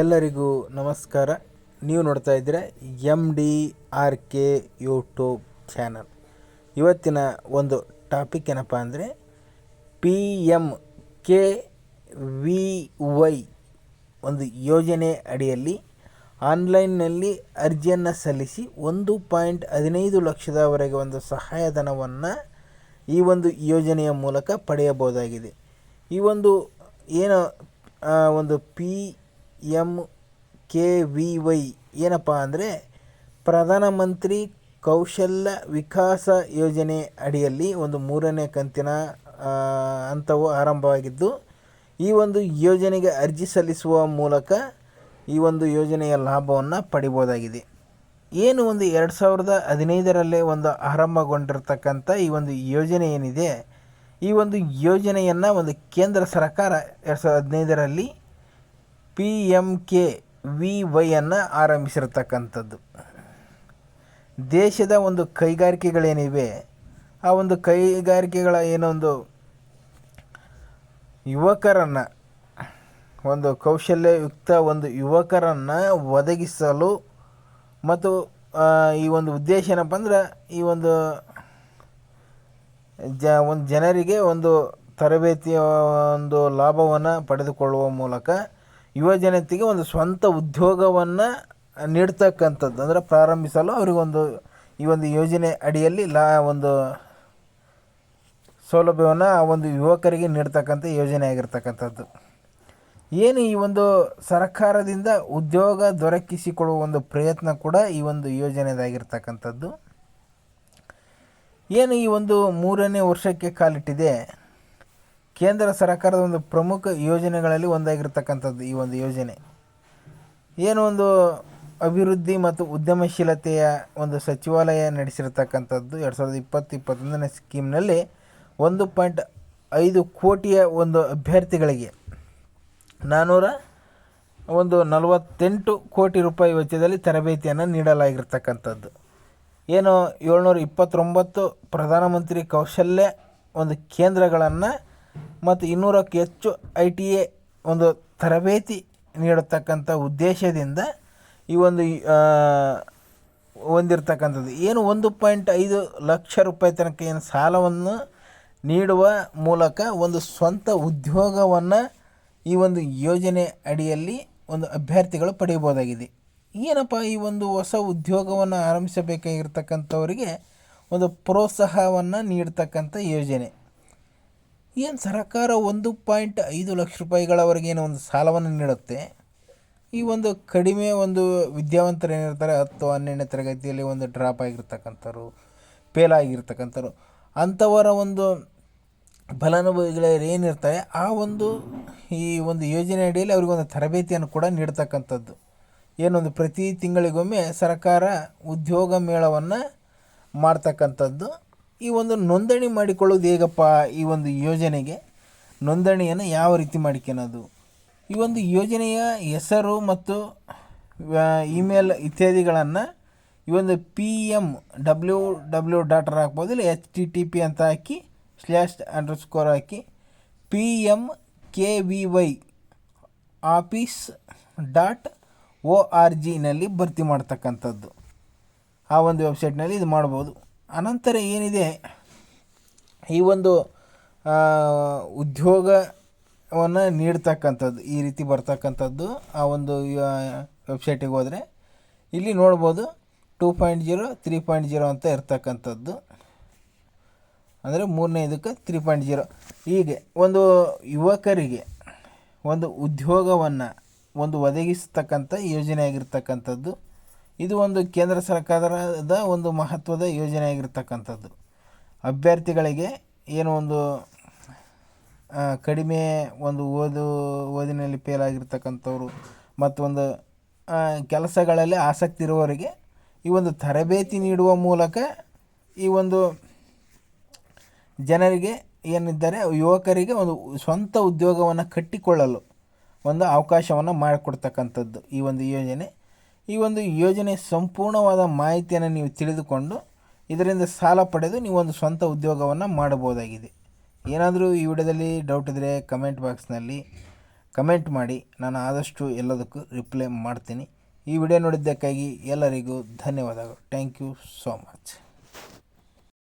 ಎಲ್ಲರಿಗೂ ನಮಸ್ಕಾರ. ನೀವು ನೋಡ್ತಾ ಇದ್ದೀರ M D R K YouTube channel ಇವತ್ತಿನ ಒಂದು ಟಾಪಿಕ್ ಏನಪ್ಪ ಅಂದರೆ P M K V Y ಒಂದು ಯೋಜನೆ ಅಡಿಯಲ್ಲಿ ಆನ್ಲೈನ್ನಲ್ಲಿ ಅರ್ಜಿಯನ್ನು ಸಲ್ಲಿಸಿ ಒಂದು ಪಾಯಿಂಟ್ ಹದಿನೈದು ಲಕ್ಷದವರೆಗೆ ಒಂದು ಸಹಾಯಧನವನ್ನು ಈ ಒಂದು ಯೋಜನೆಯ ಮೂಲಕ ಪಡೆಯಬಹುದಾಗಿದೆ. ಈ ಒಂದು ಏನು ಒಂದು P M K V Y ಏನಪ್ಪ ಅಂದರೆ ಪ್ರಧಾನಮಂತ್ರಿ ಕೌಶಲ್ಯ ವಿಕಾಸ ಯೋಜನೆ ಅಡಿಯಲ್ಲಿ ಒಂದು ಮೂರನೇ ಕಂತಿನ ಹಂತವು ಆರಂಭವಾಗಿದ್ದು, ಈ ಒಂದು ಯೋಜನೆಗೆ ಅರ್ಜಿ ಸಲ್ಲಿಸುವ ಮೂಲಕ ಈ ಒಂದು ಯೋಜನೆಯ ಲಾಭವನ್ನು ಪಡಿಬೋದಾಗಿದೆ. ಏನು ಒಂದು ಎರಡು ಸಾವಿರದ ಹದಿನೈದರಲ್ಲೇ ಒಂದು ಆರಂಭಗೊಂಡಿರ್ತಕ್ಕಂಥ ಈ ಒಂದು ಯೋಜನೆ ಏನಿದೆ, ಈ ಒಂದು ಯೋಜನೆಯನ್ನು ಒಂದು ಕೇಂದ್ರ ಸರ್ಕಾರ ಎರಡು ಸಾವಿರದ ಹದಿನೈದರಲ್ಲಿ ಪಿ ಎಂ ಕೆ ವಿ ವೈಯನ್ನು ಆರಂಭಿಸಿರ್ತಕ್ಕಂಥದ್ದು. ದೇಶದ ಒಂದು ಕೈಗಾರಿಕೆಗಳೇನಿವೆ, ಆ ಒಂದು ಕೈಗಾರಿಕೆಗಳ ಏನೊಂದು ಯುವಕರನ್ನು, ಒಂದು ಕೌಶಲ್ಯಯುಕ್ತ ಒಂದು ಯುವಕರನ್ನು ಒದಗಿಸಲು ಮತ್ತು ಈ ಒಂದು ಉದ್ದೇಶ ಏನಪ್ಪ ಅಂದ್ರೆ, ಈ ಒಂದು ಜ, ಒಂದು ಜನರಿಗೆ ಒಂದು ತರಬೇತಿಯ ಒಂದು ಲಾಭವನ್ನು ಪಡೆದುಕೊಳ್ಳುವ ಮೂಲಕ ಯುವ ಜನತೆಗೆ ಒಂದು ಸ್ವಂತ ಉದ್ಯೋಗವನ್ನು ನೀಡ್ತಕ್ಕಂಥದ್ದು. ಅಂದರೆ ಪ್ರಾರಂಭಿಸಲು ಅವರಿಗೊಂದು ಈ ಒಂದು ಯೋಜನೆ ಅಡಿಯಲ್ಲಿ ಲಾ ಒಂದು ಸೌಲಭ್ಯವನ್ನು ಆ ಒಂದು ಯುವಕರಿಗೆ ನೀಡ್ತಕ್ಕಂಥ ಯೋಜನೆ ಆಗಿರ್ತಕ್ಕಂಥದ್ದು. ಏನು ಈ ಒಂದು ಸರ್ಕಾರದಿಂದ ಉದ್ಯೋಗ ದೊರಕಿಸಿಕೊಡುವ ಒಂದು ಪ್ರಯತ್ನ ಕೂಡ ಈ ಒಂದು ಯೋಜನೆದಾಗಿರ್ತಕ್ಕಂಥದ್ದು. ಏನು ಈ ಒಂದು ಮೂರನೇ ವರ್ಷಕ್ಕೆ ಕಾಲಿಟ್ಟಿದೆ? ಕೇಂದ್ರ ಸರ್ಕಾರದ ಒಂದು ಪ್ರಮುಖ ಯೋಜನೆಗಳಲ್ಲಿ ಒಂದಾಗಿರ್ತಕ್ಕಂಥದ್ದು ಈ ಒಂದು ಯೋಜನೆ. ಏನು ಒಂದು ಅಭಿವೃದ್ಧಿ ಮತ್ತು ಉದ್ಯಮಶೀಲತೆಯ ಒಂದು ಸಚಿವಾಲಯ ನಡೆಸಿರ್ತಕ್ಕಂಥದ್ದು ಎರಡು ಸಾವಿರದ ಇಪ್ಪತ್ತು ಇಪ್ಪತ್ತೊಂದನೇ ಸ್ಕೀಮ್ನಲ್ಲಿ ಒಂದು ಪಾಯಿಂಟ್ ಐದು ಕೋಟಿಯ ಒಂದು ಅಭ್ಯರ್ಥಿಗಳಿಗೆ ನಾನ್ನೂರ ಒಂದು ನಲವತ್ತೆಂಟು ಕೋಟಿ ರೂಪಾಯಿ ವೆಚ್ಚದಲ್ಲಿ ತರಬೇತಿಯನ್ನು ನೀಡಲಾಗಿರ್ತಕ್ಕಂಥದ್ದು. ಏನು ಏಳ್ನೂರ ಇಪ್ಪತ್ತೊಂಬತ್ತು ಪ್ರಧಾನಮಂತ್ರಿ ಕೌಶಲ್ಯ ಒಂದು ಕೇಂದ್ರಗಳನ್ನು ಮತ್ತು ಇನ್ನೂರಕ್ಕೆ ಹೆಚ್ಚು ಐ ಟಿ ಎ ಒಂದು ತರಬೇತಿ ನೀಡತಕ್ಕಂಥ ಉದ್ದೇಶದಿಂದ ಈ ಒಂದು ಹೊಂದಿರತಕ್ಕಂಥದ್ದು. ಏನು ಒಂದು ಪಾಯಿಂಟ್ ಐದು ಲಕ್ಷ ರೂಪಾಯಿ ತನಕ ಏನು ಸಾಲವನ್ನು ನೀಡುವ ಮೂಲಕ ಒಂದು ಸ್ವಂತ ಉದ್ಯೋಗವನ್ನು ಈ ಒಂದು ಯೋಜನೆ ಅಡಿಯಲ್ಲಿ ಒಂದು ಅಭ್ಯರ್ಥಿಗಳು ಪಡೆಯಬಹುದಾಗಿದೆ. ಏನಪ್ಪ ಈ ಒಂದು ಹೊಸ ಉದ್ಯೋಗವನ್ನು ಆರಂಭಿಸಬೇಕಾಗಿರ್ತಕ್ಕಂಥವರಿಗೆ ಒಂದು ಪ್ರೋತ್ಸಾಹವನ್ನು ನೀಡ್ತಕ್ಕಂಥ ಯೋಜನೆ. ಏನು ಸರ್ಕಾರ ಒಂದು ಪಾಯಿಂಟ್ ಐದು ಲಕ್ಷ ರೂಪಾಯಿಗಳವರೆಗೆ ಏನು ಒಂದು ಸಾಲವನ್ನು ನೀಡುತ್ತೆ? ಈ ಒಂದು ಕಡಿಮೆ ಒಂದು ವಿದ್ಯಾವಂತರು ಏನಿರ್ತಾರೆ, ಹತ್ತು, ಹನ್ನೆರಡನೇ ತರಗತಿಯಲ್ಲಿ ಒಂದು ಡ್ರಾಪ್ ಆಗಿರ್ತಕ್ಕಂಥವ್ರು ಫೇಲ್ ಆಗಿರ್ತಕ್ಕಂಥವ್ರು, ಅಂಥವರ ಒಂದು ಫಲಾನುಭವಿಗಳು ಏನಿರ್ತಾರೆ, ಆ ಒಂದು ಈ ಒಂದು ಯೋಜನೆ ಅಡಿಯಲ್ಲಿ ಅವರಿಗೊಂದು ತರಬೇತಿಯನ್ನು ಕೂಡ ನೀಡ್ತಕ್ಕಂಥದ್ದು. ಏನೊಂದು ಪ್ರತಿ ತಿಂಗಳಿಗೊಮ್ಮೆ ಸರ್ಕಾರ ಉದ್ಯೋಗ ಮೇಳವನ್ನು ಮಾಡ್ತಕ್ಕಂಥದ್ದು. ಈ ಒಂದು ನೋಂದಣಿ ಮಾಡಿಕೊಳ್ಳೋದು ಹೇಗಪ್ಪ? ಈ ಒಂದು ಯೋಜನೆಗೆ ನೋಂದಣಿಯನ್ನು ಯಾವ ರೀತಿ ಮಾಡಿಕೊಳ್ಳೋದು? ಈ ಒಂದು ಯೋಜನೆಯ ಹೆಸರು ಮತ್ತು ಇಮೇಲ್ ಇತ್ಯಾದಿಗಳನ್ನು ಈ ಒಂದು ಪಿ ಎಂ ಡಬ್ಲ್ಯೂ ಡಬ್ಲ್ಯೂ ಡಾಟರ್ ಹಾಕ್ಬೋದು, ಇಲ್ಲ ಎಚ್ ಟಿ ಟಿ ಪಿ ಅಂತ ಹಾಕಿ ಸ್ಲ್ಯಾಶ್ ಅಂಡರ್ ಸ್ಕೋರ್ ಹಾಕಿ P M K V Y office dot O R ಜಿನಲ್ಲಿ ಭರ್ತಿ ಮಾಡ್ತಕ್ಕಂಥದ್ದು. ಆ ಒಂದು ವೆಬ್ಸೈಟ್ನಲ್ಲಿ ಇದು ಮಾಡ್ಬೋದು. ಅನಂತರ ಏನಿದೆ? ಈ ಒಂದು ಉದ್ಯೋಗವನ್ನು ನೀಡ್ತಕ್ಕಂಥದ್ದು, ಈ ರೀತಿ ಬರ್ತಕ್ಕಂಥದ್ದು, ಆ ಒಂದು ವೆಬ್ಸೈಟಿಗೆ ಹೋದರೆ. ಇಲ್ಲಿ ನೋಡ್ಬೋದು two point zero three point zero ಅಂತ ಇರ್ತಕ್ಕಂಥದ್ದು. ಅಂದರೆ ಮೂರನೇ ಇದಕ್ಕೆ ತ್ರೀ ಪಾಯಿಂಟ್ ಜೀರೋ ಹೀಗೆ, ಒಂದು ಯುವಕರಿಗೆ ಒಂದು ಉದ್ಯೋಗವನ್ನು ಒಂದು ಒದಗಿಸ್ತಕ್ಕಂಥ ಯೋಜನೆ ಆಗಿರ್ತಕ್ಕಂಥದ್ದು ಇದು ಒಂದು ಕೇಂದ್ರ ಸರ್ಕಾರದ ಒಂದು ಮಹತ್ವದ ಯೋಜನೆ ಆಗಿರ್ತಕ್ಕಂಥದ್ದು ಅಭ್ಯರ್ಥಿಗಳಿಗೆ ಏನು ಒಂದು ಕಡಿಮೆ ಒಂದು ಓದು, ಓದಿನಲ್ಲಿ ಫೇಲ್ ಆಗಿರ್ತಕ್ಕಂಥವ್ರು ಮತ್ತು ಒಂದು ಕೆಲಸಗಳಲ್ಲಿ ಆಸಕ್ತಿ ಇರುವವರಿಗೆ ಈ ಒಂದು ತರಬೇತಿ ನೀಡುವ ಮೂಲಕ ಈ ಒಂದು ಜನರಿಗೆ ಏನಿದ್ದಾರೆ ಯುವಕರಿಗೆ ಒಂದು ಸ್ವಂತ ಉದ್ಯೋಗವನ್ನು ಕಟ್ಟಿಕೊಳ್ಳಲು ಒಂದು ಅವಕಾಶವನ್ನು ಮಾಡಿಕೊಡ್ತಕ್ಕಂಥದ್ದು ಈ ಒಂದು ಯೋಜನೆ. ಈ ಒಂದು ಯೋಜನೆ ಸಂಪೂರ್ಣವಾದ ಮಾಹಿತಿಯನ್ನು ನೀವು ತಿಳಿದುಕೊಂಡು ಇದರಿಂದ ಸಾಲ ಪಡೆದು ನೀವು ಒಂದು ಸ್ವಂತ ಉದ್ಯೋಗವನ್ನು ಮಾಡಬಹುದಾಗಿದೆ. ಏನಾದರೂ ಈ ವಿಡಿಯೋದಲ್ಲಿ ಡೌಟ್ ಇದ್ದರೆ ಕಮೆಂಟ್ ಬಾಕ್ಸ್ನಲ್ಲಿ ಕಮೆಂಟ್ ಮಾಡಿ. ನಾನು ಆದಷ್ಟು ಎಲ್ಲದಕ್ಕೂ ರಿಪ್ಲೈ ಮಾಡ್ತೀನಿ. ಈ ವಿಡಿಯೋ ನೋಡಿದ್ದಕ್ಕಾಗಿ ಎಲ್ಲರಿಗೂ ಧನ್ಯವಾದಗಳು. Thank you so much